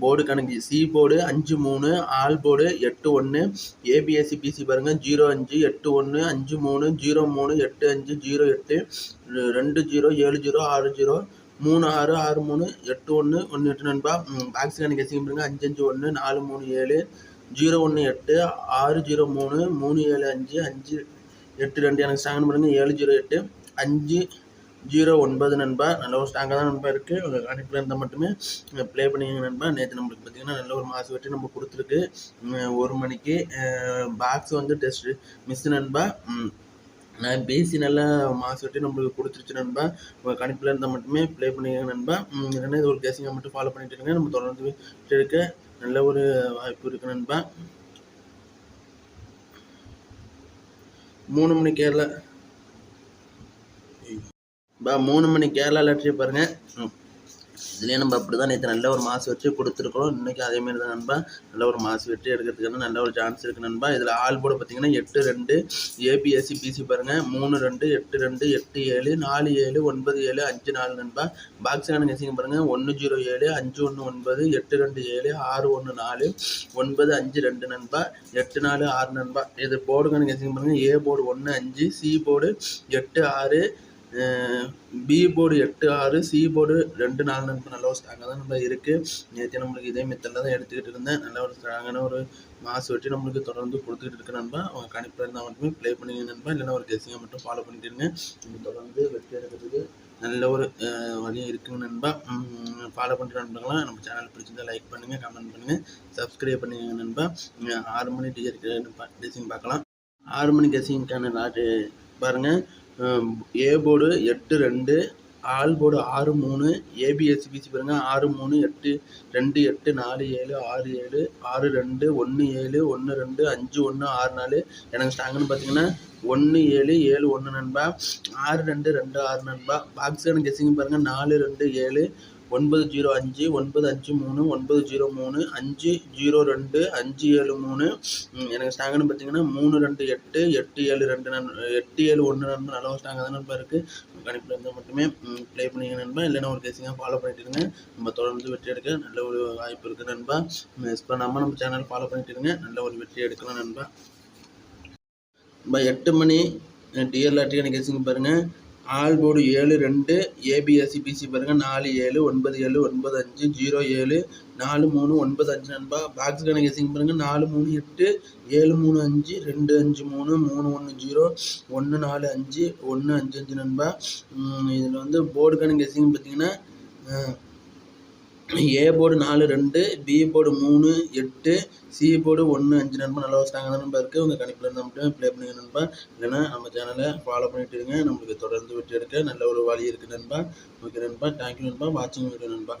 Board கணக்கு. C board அஞ்சு மூணு ஆல் போர்டு எட்டு ஒன்று ஏபிஎஸ்சி பிசி பாருங்கள் ஜீரோ அஞ்சு எட்டு ஒன்று அஞ்சு மூணு ஜீரோ மூணு எட்டு அஞ்சு ஜீரோ எட்டு ரெண்டு ஜீரோ ஏழு ஜீரோ ஆறு ஜீரோ மூணு ஆறு ஆறு மூணு எட்டு ஒன்று ஒன்று எட்டு நண்பா. பாக்ஸ் கணக்கு எஸ்சிங் பாருங்கள் அஞ்சு அஞ்சு ஒன்று நாலு மூணு ஏழு ஜீரோ ஒன்று எட்டு ஆறு ஜீரோ மூணு மூணு ஏழு அஞ்சு அஞ்சு எட்டு ரெண்டு எனக்கு ஸ்ட்ராங்னு பாருங்கள் ஏழு ஜீரோ எட்டு அஞ்சு ஜீரோ ஒன்பது நண்பா நல்ல ஒரு ஸ்ட்ராங்காக தான் நண்பா இருக்குது உங்கள் கணக்கில் இருந்தால் மட்டுமே ப்ளே பண்ணிங்க நண்பா. நேற்று நம்மளுக்கு பார்த்திங்கன்னா நல்ல ஒரு மாசு வெட்டி நம்ம கொடுத்துருக்கு. ஒரு மணிக்கு பாக்ஸ் வந்து டெஸ்ட் மிஸ் நண்பா. நான் பேசி நல்லா மாசு வெட்டி நம்மளுக்கு கொடுத்துருச்சு நண்பா. உங்கள் கணிப்பில் இருந்தால் மட்டுமே ப்ளே பண்ணிக்கங்க நண்பா. இல்லைன்னா இது ஒரு கேசிங்கை மட்டும் ஃபாலோ பண்ணிட்டு இருங்க. நம்ம தொடர்ந்து இருக்க நல்ல ஒரு வாய்ப்பு இருக்குது நண்பா. மூணு மணி கேரளா இப்போ மூணு மணி கேரளா லாட்ரி பாருங்கள் இதுலேயே நம்ம அப்படி தான் நேற்று நல்ல ஒரு மாசு வச்சு கொடுத்துருக்குறோம். இன்றைக்கி அதேமாரி தான் நண்பா. நல்ல ஒரு மாசு வெட்டி எடுக்கிறதுக்கான நல்ல ஒரு சான்ஸ் இருக்குது நண்பா. இதில் ஆள் போட பார்த்தீங்கன்னா எட்டு ரெண்டு ஏபிஎஸ்சி பிசி பாருங்கள் மூணு ரெண்டு எட்டு ரெண்டு எட்டு ஏழு நாலு ஏழு ஒன்பது ஏழு அஞ்சு நாலு நண்பா. பாக்ஸ் கணக்கு பாருங்கள் ஒன்று ஜீரோ ஏழு அஞ்சு ஒன்று ஒன்பது எட்டு ரெண்டு ஏழு ஆறு ஒன்று நாலு ஒன்பது அஞ்சு ரெண்டு நண்பா. எட்டு நாலு ஆறு நண்பா. இது போர்டு கணக்கு எசிங்க பாருங்கள் ஏ போர்டு ஒன்று அஞ்சு சி போர்டு எட்டு ஆறு பி போர்டு எட்டு ஆறு சி போர்டு ரெண்டு நாலு நண்பர் நல்ல ஒரு ஸ்ட்ராங்காக தான் நம்ம இருக்குது நேற்று நம்மளுக்கு இதே மெத்தடில் தான் எடுத்துக்கிட்டு இருந்தேன். நல்ல ஒரு ஸ்ட்ராங்கான ஒரு மாசு வெட்டி நம்மளுக்கு தொடர்ந்து கொடுத்துக்கிட்டு இருக்க நண்பா. அவங்க கணிப்பில் இருந்தால் மட்டுமே ப்ளே பண்ணிங்க நண்பா. இல்லைன்னா ஒரு கெஸிங்கை மட்டும் ஃபாலோ பண்ணிட்டு இருங்க. நம்ம தொடர்ந்து வெற்றி எடுக்கிறதுக்கு நல்ல ஒரு வழியாக இருக்குங்க நண்பா. ஃபாலோ பண்ணுற நண்பர்களாம் நம்ம சேனல் பிடிச்சிருந்தா லைக் பண்ணுங்கள் கமெண்ட் பண்ணுங்கள் சப்ஸ்கிரைப் பண்ணுங்க நண்பா. ஆறு மணி டிஜர் டிசைன் பார்க்கலாம். ஆறு மணி கெஸிங்க்கான லாட்டு பாருங்கள் ஏ போர்டு எட்டு ரெண்டு ஆல் போர்டு ஆறு மூணு ஏபிஎஸ்பிசி பாருங்கள் ஆறு மூணு எட்டு ரெண்டு எட்டு நாலு ஏழு ஆறு ஏழு ஆறு ரெண்டு ஒன்று ஏழு ஒன்று ரெண்டு அஞ்சு ஒன்று ஆறு நாலு. எனக்கு ஸ்டாங்குன்னு பார்த்தீங்கன்னா ஒன்று ஏழு ஏழு ஒன்று நண்பா. ஆறு ரெண்டு ரெண்டு ஆறு நண்பா. பாக்ஸ் எனக்கு கெஸிங் பாருங்கள் நாலு ரெண்டு ஏழு ஒன்பது ஜீரோ அஞ்சு ஒன்பது அஞ்சு மூணு ஒன்பது ஜீரோ மூணு அஞ்சு ஜீரோ ரெண்டு அஞ்சு ஏழு மூணு. எனக்கு ஸ்டாங்குன்னு பார்த்தீங்கன்னா மூணு ரெண்டு எட்டு எட்டு ஏழு ரெண்டு நன் எட்டு ஏழு ஒன்று நண்பர் நல்ல ஒரு தான் நண்பர் இருக்குது கணிப்பில் இருந்தால் மட்டுமே ப்ளே பண்ணிங்க நண்பா. இல்லைன்னா ஒரு கேசிங்காக ஃபாலோ பண்ணிட்டு இருங்க. நம்ம தொடர்ந்து வெற்றி எடுக்க நல்ல ஒரு வாய்ப்பு இருக்குது நண்பா. மிஸ் பண்ணாமல் நம்ம சேனல் ஃபாலோ பண்ணிட்டு இருங்க. நல்ல ஒரு வெற்றி எடுக்கலாம் நண்பா. நம்ம எட்டு மணி டிஎல் எனக்கு கேசிங்க பாருங்கள் ஆல் போர்டு ஏழு ரெண்டு ஏபிஎஸ்சி பிசி பாருங்கள் நாலு ஏழு ஒன்பது ஏழு ஒன்பது அஞ்சு ஜீரோ ஏழு நாலு மூணு ஒன்பது அஞ்சு நண்பா. பாக்ஸ் கணக்கு எசிங் பாருங்கள் நாலு மூணு எட்டு ஏழு மூணு அஞ்சு ரெண்டு அஞ்சு மூணு மூணு ஒன்று ஜீரோ ஒன்று நாலு அஞ்சு ஒன்று அஞ்சு அஞ்சு நண்பா. இதில் வந்து போர்டு கணக்கு எசிங் பார்த்தீங்கன்னா ஏ போர்டு நாலு ரெண்டு பி போர்டு மூணு எட்டு சி போர்டு ஒன்று அஞ்சு நண்பா நல்லா ஸ்ட்ராங்கான நம்பர் இருக்குது உங்கள் கணிப்பில் இருந்தால் மட்டும் ப்ளே பண்ணுங்க நண்பா. இல்லைன்னா நம்ம சேனலை ஃபாலோ பண்ணிட்டு இருங்க. நம்மளுக்கு தொடர்ந்து விட்டு எடுக்க நல்ல ஒரு வழி இருக்குது நண்பா. ஓகே நண்பா. தேங்க்யூ நண்பா. வாட்சிங் வீடியோ நண்பா.